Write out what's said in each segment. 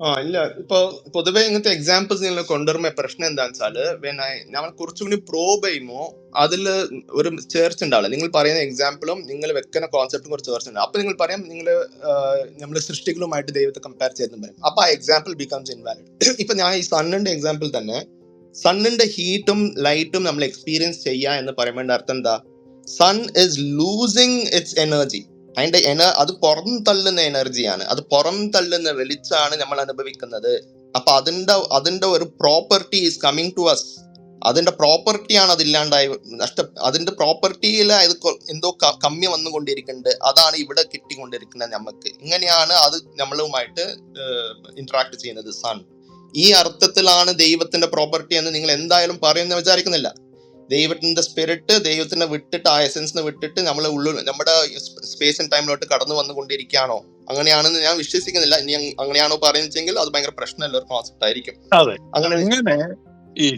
ആ ഇല്ല. ഇപ്പൊ പൊതുവെ ഇങ്ങനത്തെ എക്സാമ്പിൾസ് നിങ്ങൾ കൊണ്ടുവരുമ്പോ പ്രശ്നം എന്താന്ന് വെച്ചാൽ I- നമ്മൾ കുറച്ചും കൂടി പ്രോബ് ചെയ്യുമ്പോ അതിൽ ഒരു ചേർച്ച ഉണ്ടാവില്ല. നിങ്ങൾ പറയുന്ന എക്സാമ്പിളും നിങ്ങൾ വെക്കുന്ന കോൺസെപ്റ്റും കുറച്ച് ചേർച്ച ഉണ്ട് അപ്പൊ നിങ്ങൾ പറയാം നിങ്ങൾ നമ്മുടെ സൃഷ്ടികളുമായിട്ട് ദൈവത്തെ കമ്പയർ ചെയ്തെന്ന് പറയും. അപ്പൊ ആ എക്സാമ്പിൾ ബിക്കംസ് ഇൻവാലിഡ് ഇപ്പൊ ഞാൻ ഈ സണ്ണിന്റെ എക്സാമ്പിൾ തന്നെ സണ്ണിന്റെ ഹീറ്റും ലൈറ്റും നമ്മൾ എക്സ്പീരിയൻസ് ചെയ്യുക എന്ന് പറയുമ്പോൾ അർത്ഥം എന്താ? Sun is losing its energy അതിന്റെ എന അത് പുറം തള്ളുന്ന എനർജിയാണ് അത് പുറം തള്ളുന്ന വെളിച്ചാണ് നമ്മൾ അനുഭവിക്കുന്നത്. അപ്പൊ അതിന്റെ അതിന്റെ ഒരു property is coming to us അതിന്റെ പ്രോപ്പർട്ടിയാണ് അതില്ലാണ്ടായി നഷ്ട അതിന്റെ പ്രോപ്പർട്ടിയിൽ അത് എന്തോ കമ്മി വന്നുകൊണ്ടിരിക്കുന്നുണ്ട്. അതാണ് ഇവിടെ കിട്ടിക്കൊണ്ടിരിക്കുന്നത് നമുക്ക് ഇങ്ങനെയാണ് അത് നമ്മളുമായിട്ട് ഇന്ററാക്ട് ചെയ്യുന്നത് സൺ ഈ അർത്ഥത്തിലാണ് ദൈവത്തിന്റെ പ്രോപ്പർട്ടി എന്ന് നിങ്ങൾ എന്തായാലും പറയുമെന്ന് വിചാരിക്കുന്നില്ല. ദൈവത്തിന്റെ സ്പിരിറ്റ് ദൈവത്തിനെ വിട്ടിട്ട് ആ എസൻസിനെ വിട്ടിട്ട് നമ്മൾ ഉള്ളിൽ നമ്മുടെ സ്പേസ് ആൻഡ് ടൈമിലോട്ട് കടന്നു വന്നുകൊണ്ടിരിക്കുകയാണോ? അങ്ങനെയാണെന്ന് ഞാൻ വിശ്വസിക്കുന്നില്ല. ഇനി അങ്ങനെയാണോ പറയുന്നതെങ്കിൽ അത് ഭയങ്കര പ്രശ്നമല്ല ഒരു കോൺസെപ്റ്റ് ആയിരിക്കും അതെ. അങ്ങനെ അങ്ങനെ ഈ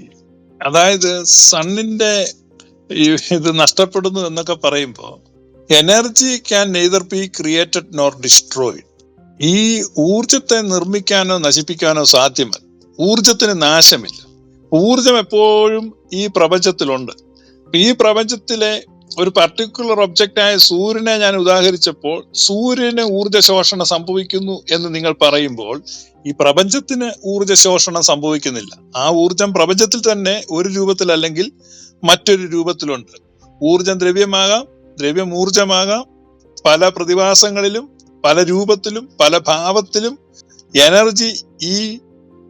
അതായത് സണ്ണിന്റെ ഇത് നഷ്ടപ്പെടുന്നു എന്നൊക്കെ പറയുമ്പോൾ energy can neither be created nor destroyed ഈ ഊർജത്തെ നിർമ്മിക്കാനോ നശിപ്പിക്കാനോ സാധ്യമല്ല. ഊർജത്തിന് നാശമില്ല. ഊർജം എപ്പോഴും ഈ പ്രപഞ്ചത്തിലുണ്ട്. ഈ പ്രപഞ്ചത്തിലെ ഒരു പർട്ടിക്കുലർ ഒബ്ജക്റ്റായ സൂര്യനെ ഞാൻ ഉദാഹരിച്ചപ്പോൾ സൂര്യന് ഊർജശോഷണം ശോഷണം സംഭവിക്കുന്നു എന്ന് നിങ്ങൾ പറയുമ്പോൾ ഈ പ്രപഞ്ചത്തിന് ഊർജശോഷണം ശോഷണം സംഭവിക്കുന്നില്ല. ആ ഊർജം പ്രപഞ്ചത്തിൽ തന്നെ ഒരു രൂപത്തിലല്ലെങ്കിൽ മറ്റൊരു രൂപത്തിലുണ്ട്. ഊർജം ദ്രവ്യമാകാം ദ്രവ്യം ഊർജമാകാം പല പ്രതിഭാസങ്ങളിലും പല രൂപത്തിലും പല ഭാവത്തിലും എനർജി ഈ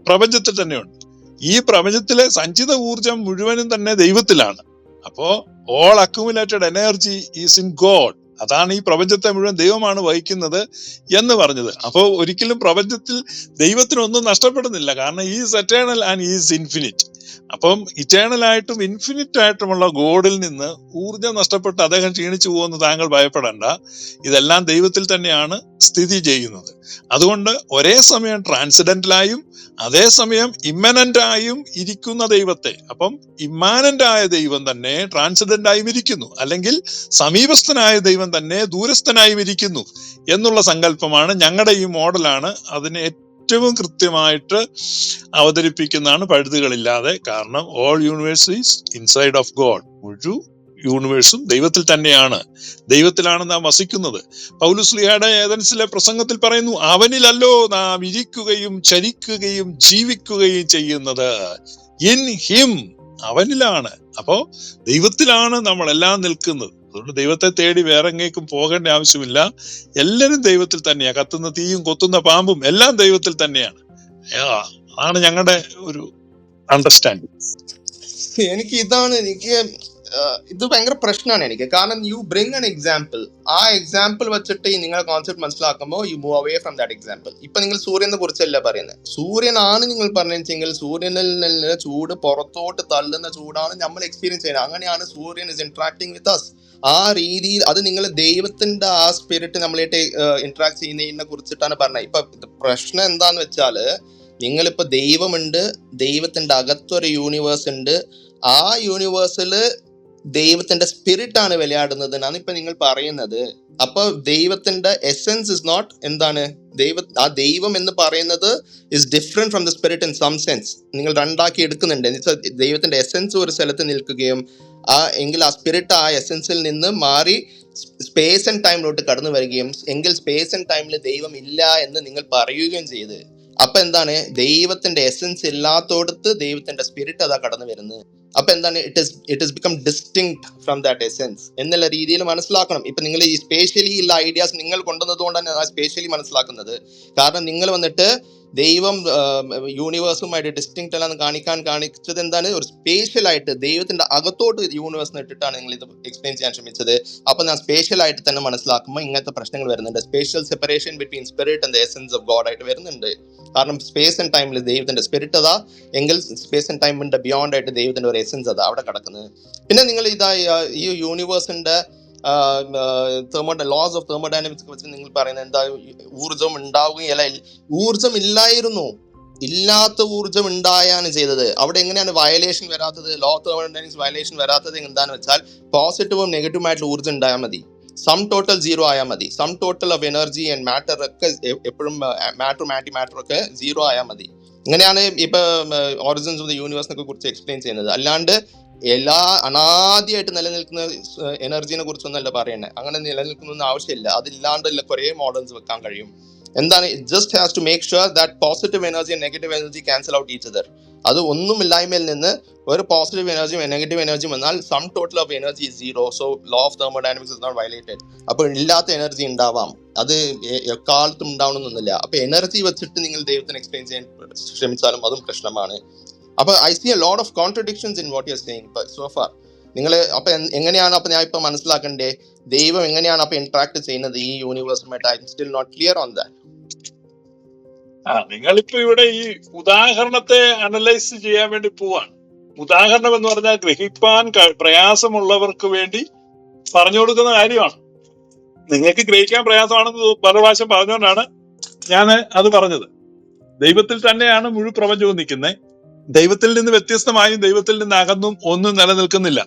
പ്രപഞ്ചത്തിൽ തന്നെയുണ്ട്. ഈ പ്രപഞ്ചത്തിലെ സഞ്ചിത ഊർജം മുഴുവനും തന്നെ ദൈവത്തിലാണ്. അപ്പോ all accumulated energy is in God അതാണ് ഈ പ്രപഞ്ചത്തെ മുഴുവൻ ദൈവമാണ് വഹിക്കുന്നത് എന്ന് പറഞ്ഞത്. അപ്പോൾ ഒരിക്കലും പ്രപഞ്ചത്തിൽ ദൈവത്തിനൊന്നും നഷ്ടപ്പെടുന്നില്ല. കാരണം is eternal and is infinite അപ്പം ഇറ്റേണൽ ആയിട്ടും ഇൻഫിനിറ്റ് ആയിട്ടുമുള്ള ഗോഡിൽ നിന്ന് ഊർജം നഷ്ടപ്പെട്ട് അദ്ദേഹം ക്ഷീണിച്ചു പോകുമെന്ന് താങ്കൾ ഭയപ്പെടേണ്ട. ഇതെല്ലാം ദൈവത്തിൽ തന്നെയാണ് സ്ഥിതി ചെയ്യുന്നത്. അതുകൊണ്ട് ഒരേ സമയം ട്രാൻസിഡന്റലായും അതേസമയം ഇമ്മനന്റ് ആയും ഇരിക്കുന്ന ദൈവത്തെ അപ്പം ഇമ്മാനന്റ് ആയ ദൈവം തന്നെ ട്രാൻസിഡന്റ് ആയും ഇരിക്കുന്നു. അല്ലെങ്കിൽ സമീപസ്ഥനായ ദൈവം തന്നെ ദൂരസ്ഥനായും ഇരിക്കുന്നു എന്നുള്ള സങ്കല്പമാണ് ഞങ്ങളുടെ ഈ മോഡലാണ് അതിന് ഏറ്റവും കൃത്യമായിട്ട് അവതരിപ്പിക്കുന്നതാണ് പഴുതുകളില്ലാതെ കാരണം all universe is inside of God മുഴു യൂണിവേഴ്സും ദൈവത്തിൽ തന്നെയാണ്. ദൈവത്തിലാണ് നാം വസിക്കുന്നത്. പൗലുസ്ലിഹയുടെ ഏതൻസിലെ പ്രസംഗത്തിൽ പറയുന്നു അവനിലല്ലോ നാം ഇരിക്കുകയും ചരിക്കുകയും ജീവിക്കുകയും ചെയ്യുന്നത്. ഇൻ ഹിം അവനിലാണ്. അപ്പോ ദൈവത്തിലാണ് നമ്മളെല്ലാം നിൽക്കുന്നത്. അതുകൊണ്ട് ദൈവത്തെ തേടി വേറെ എങ്ങേക്കും പോകേണ്ട ആവശ്യമില്ല. എല്ലാവരും ദൈവത്തിൽ തന്നെയാ. കത്തുന്ന തീയും കൊത്തുന്ന പാമ്പും എല്ലാം ദൈവത്തിൽ തന്നെയാണ്. അതാണ് ഞങ്ങളുടെ ഒരു അണ്ടർസ്റ്റാൻഡിങ് എനിക്ക് ഇതാണ് എനിക്ക് ഇത് ഭയങ്കര പ്രശ്നമാണ് എനിക്ക്. കാരണം യു ബ്രിങ് എൻ എക്സാമ്പിൾ ആ എക്സാമ്പിൾ വെച്ചിട്ട് ഈ നിങ്ങളുടെ കോൺസെപ്റ്റ് മനസ്സിലാക്കുമ്പോൾ you move away from that example ഇപ്പൊ നിങ്ങൾ സൂര്യനെ കുറിച്ചല്ല പറയുന്നത് സൂര്യനാണ് നിങ്ങൾ പറഞ്ഞെങ്കിൽ സൂര്യനിൽ നിന്ന് ചൂട് പുറത്തോട്ട് തള്ളുന്ന ചൂടാണ് നമ്മൾ എക്സ്പീരിയൻസ് ചെയ്യുന്നത്. അങ്ങനെയാണ് സൂര്യൻ ഇസ് ഇന്ററാക്ടിങ് വിത്ത് അസ് ആ രീതിയിൽ അത് നിങ്ങൾ ദൈവത്തിന്റെ ആ സ്പിരിറ്റ് നമ്മളായിട്ട് ഇന്ററാക്ട് ചെയ്യുന്നതിനെ കുറിച്ചിട്ടാണ് പറഞ്ഞത്. ഇപ്പൊ പ്രശ്നം എന്താന്ന് വെച്ചാൽ നിങ്ങളിപ്പോ ദൈവമുണ്ട് ദൈവത്തിന്റെ അകത്തൊരു യൂണിവേഴ്സ് ഉണ്ട്. ആ യൂണിവേഴ്സിൽ ദൈവത്തിന്റെ സ്പിരിറ്റ് ആണ് വിளையாടുന്നതെന്നാണ് ഇപ്പൊ നിങ്ങൾ പറയുന്നത്. അപ്പൊ ദൈവത്തിന്റെ എസെൻസ് ഇസ് നോട്ട് എന്താണ്? ദൈവ ആ ദൈവം എന്ന് പറയുന്നത് is different from the spirit in some sense നിങ്ങൾ രണ്ടാക്കി എടുക്കുന്നുണ്ട്. ദൈവത്തിന്റെ എസെൻസ് ഒരു സ്ഥലത്ത് നിൽക്കുകയും ആ എങ്കിൽ ആ സ്പിരിറ്റ് ആ എസെൻസിൽ നിന്ന് മാറി സ്പേസ് ആൻഡ് ടൈമിലോട്ട് കടന്നു വരികയും എങ്കിൽ സ്പേസ് ആൻഡ് ടൈമിൽ ദൈവം ഇല്ല എന്ന് നിങ്ങൾ പറയുകയും ചെയ്ത്. അപ്പൊ എന്താണ്? ദൈവത്തിന്റെ എസെൻസ് ഇല്ലാത്തോടത്ത് ദൈവത്തിന്റെ സ്പിരിറ്റ് അതാ കടന്നു വരുന്നത്. അപ്പൊ എന്താണ്? It is it is become distinct from that essence എന്നുള്ള രീതിയിൽ മനസ്സിലാക്കണം. ഇപ്പൊ നിങ്ങൾ ഈ സ്പേഷ്യലി ഉള്ള ഐഡിയാസ് നിങ്ങൾ കൊണ്ടുവന്നത് കൊണ്ടാണ് ആ സ്പേഷ്യലി മനസ്സിലാക്കുന്നത്. കാരണം നിങ്ങൾ വന്നിട്ട് ദൈവം യൂണിവേഴ്സുമായിട്ട് ഡിസ്റ്റിങ് അല്ലാന്ന് കാണിക്കാൻ കാണിച്ചത് എന്താണ്? ഒരു സ്പേഷ്യൽ ആയിട്ട് ദൈവത്തിന്റെ അകത്തോട്ട് യൂണിവേഴ്സിന് ഇട്ടിട്ടാണ് നിങ്ങൾ ഇത് എക്സ്പ്ലെയിൻ ചെയ്യാൻ ശ്രമിച്ചത്. അപ്പൊ ഞാൻ സ്പേഷ്യൽ ആയിട്ട് തന്നെ മനസ്സിലാക്കുമ്പോൾ ഇങ്ങനത്തെ പ്രശ്നങ്ങൾ വരുന്നുണ്ട്. Spatial separation between spirit and essence of God ആയിട്ട് വരുന്നുണ്ട്. കാരണം സ്പേസ് ആൻഡ് ടൈമിൽ ദൈവത്തിന്റെ സ്പിരിറ്റ് അതാ എങ്കിൽ സ്പേസ് ആൻഡ് ടൈമിന്റെ ബിയോണ്ട് ആയിട്ട് ദൈവത്തിന്റെ ഒരു എസെൻസ് അതാ അവിടെ കിടക്കുന്നത്. പിന്നെ നിങ്ങൾ ഇതാ ഈ യൂണിവേഴ്സിന്റെ തെർമോ ലോസ് ഓഫ് തെർമോഡൈനമിക്സ് വെച്ച് നിങ്ങൾ പറയുന്നത് എന്താ ഊർജം ഉണ്ടാവുകയല്ല ഊർജം ഇല്ലായിരുന്നു. ഇല്ലാത്ത ഊർജം ഉണ്ടായാണ് ചെയ്തത്. അവിടെ എങ്ങനെയാണ് വയലേഷൻ വരാത്തത്? ലോ തെർമോഡൈനാമിക്സ് വയലേഷൻ വരാത്തത് എന്താണെന്ന് വെച്ചാൽ പോസിറ്റീവും നെഗറ്റീവും ആയിട്ടുള്ള ഊർജം ഉണ്ടായാൽ മതി. സം ടോട്ടൽ സീറോ ആയാൽ മതി. Sum total of energy and matter ഒക്കെ എപ്പോഴും മാറ്റർ മാറ്റി മാറ്റർ ഒക്കെ സീറോ ആയാൽ മതി. ഇങ്ങനെയാണ് ഇപ്പൊ ഓറിജിൻസ് ഓഫ് ദ യൂണിവേഴ്സിനെ കുറിച്ച് എക്സ്പ്ലെയിൻ ചെയ്യുന്നത്. അല്ലാണ്ട് എല്ലാ അനാദിയായിട്ട് നിലനിൽക്കുന്ന എനർജിനെ കുറിച്ചൊന്നല്ല പറയണേ. അങ്ങനെ നിലനിൽക്കുന്ന ആവശ്യമില്ല. അതില്ലാണ്ടല്ല കുറേ മോഡൽസ് വെക്കാൻ കഴിയും. എന്താണ് just has to make sure that positive energy negative energy cancel out each other അത് ഒന്നുമില്ലായ്മയിൽ നിന്ന് ഒരു പോസിറ്റീവ് എനർജിയും നെഗറ്റീവ് എനർജിയും വന്നാൽ sum total of energy zero so law of thermodynamics is not violated അപ്പോൾ ഇല്ലാത്ത എനർജി ഉണ്ടാവാം. അത് എ- എക്കാലത്തും ഉണ്ടാവണമെന്നൊന്നുമില്ല അപ്പൊ എനർജി വെച്ചിട്ട് നിങ്ങൾ ദൈവത്തിന് എക്സ്പ്ലെയിൻ ചെയ്യാൻ ശ്രമിച്ചാലും അതും പ്രശ്നമാണ്. അപ്പൊ I see a lot of contradictions in what you saying so far നിങ്ങൾ അപ്പൊ എങ്ങനെയാണ് അപ്പൊ ഞാൻ ഇപ്പൊ മനസ്സിലാക്കണ്ടേ? ദൈവം എങ്ങനെയാണ് അപ്പൊ ഇന്ററാക്ട് ചെയ്യുന്നത് ഈ യൂണിവേഴ്സുമായിട്ട് I still not clear on that ആ നിങ്ങളിപ്പോ ഇവിടെ ഈ ഉദാഹരണത്തെ അനലൈസ് ചെയ്യാൻ വേണ്ടി പോവാണ്. ഉദാഹരണം എന്ന് പറഞ്ഞാൽ ഗ്രഹിപ്പാൻ പ്രയാസമുള്ളവർക്ക് വേണ്ടി പറഞ്ഞു കൊടുക്കുന്ന കാര്യമാണ്. നിങ്ങൾക്ക് ഗ്രഹിക്കാൻ പ്രയാസമാണെന്ന് പല പ്രാവശ്യം പറഞ്ഞുകൊണ്ടാണ് ഞാൻ അത് പറഞ്ഞത്. ദൈവത്തിൽ തന്നെയാണ് മുഴു പ്രപഞ്ചവും നിൽക്കുന്നത്. ദൈവത്തിൽ നിന്ന് വ്യത്യസ്തമായും ദൈവത്തിൽ നിന്ന് അകന്നും ഒന്നും നിലനിൽക്കുന്നില്ല.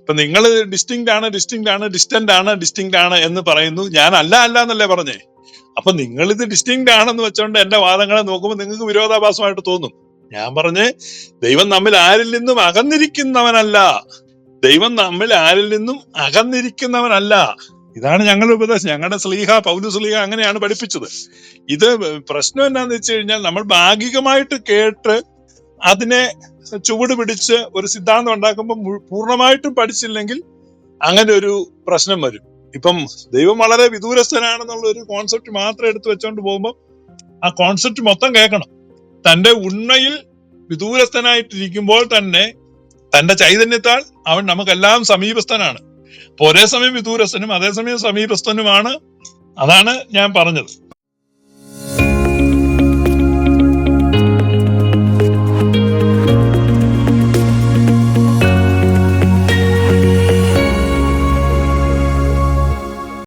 ഇപ്പൊ നിങ്ങൾ ഡിസ്റ്റിങ്റ്റ് ആണ് ഡിസ്റ്റിങ്റ്റ് ആണ് ഡിസ്റ്റന്റ് ആണ് ഡിസ്റ്റിങ്റ്റ് ആണ് എന്ന് പറയുന്നു. ഞാൻ അല്ല അല്ല എന്നല്ലേ പറഞ്ഞേ? അപ്പൊ നിങ്ങൾ ഇത് ഡിസ്റ്റിങ്ക്ട് ആണെന്ന് വെച്ചോണ്ട് എന്റെ വാദങ്ങളെ നോക്കുമ്പോൾ നിങ്ങൾക്ക് വിരോധാഭാസമായിട്ട് തോന്നും. ഞാൻ പറഞ്ഞ് ദൈവം നമ്മിൽ ആരിൽ നിന്നും അകന്നിരിക്കുന്നവനല്ല. ദൈവം നമ്മിൽ ആരിൽ നിന്നും അകന്നിരിക്കുന്നവനല്ല. ഇതാണ് ഞങ്ങളുടെ ഉപദേശം. ഞങ്ങളുടെ സ്ലീഹ പൗര സ്ലീഹ അങ്ങനെയാണ് പഠിപ്പിച്ചത്. ഇത് പ്രശ്നം എന്നാന്ന് വെച്ച് കഴിഞ്ഞാൽ നമ്മൾ ഭാഗികമായിട്ട് കേട്ട് അതിനെ ചുവട് പിടിച്ച് ഒരു സിദ്ധാന്തം ഉണ്ടാക്കുമ്പോൾ പൂർണമായിട്ടും പഠിച്ചില്ലെങ്കിൽ അങ്ങനെ ഒരു പ്രശ്നം വരും. ഇപ്പം ദൈവം വളരെ വിദൂരസ്ഥനാണെന്നുള്ള ഒരു കോൺസെപ്റ്റ് മാത്രം എടുത്തു വെച്ചോണ്ട് പോകുമ്പോൾ ആ കോൺസെപ്റ്റ് മൊത്തം കേൾക്കണം. തന്റെ ഉണ്മയിൽ വിദൂരസ്ഥനായിട്ടിരിക്കുമ്പോൾ തന്നെ തന്റെ ചൈതന്യത്താൽ അവൻ നമുക്കെല്ലാം സമീപസ്ഥനാണ്. ഒരേ സമയം വിദൂരസ്ഥനും അതേസമയം സമീപസ്ഥനുമാണ്. അതാണ് ഞാൻ പറഞ്ഞത്.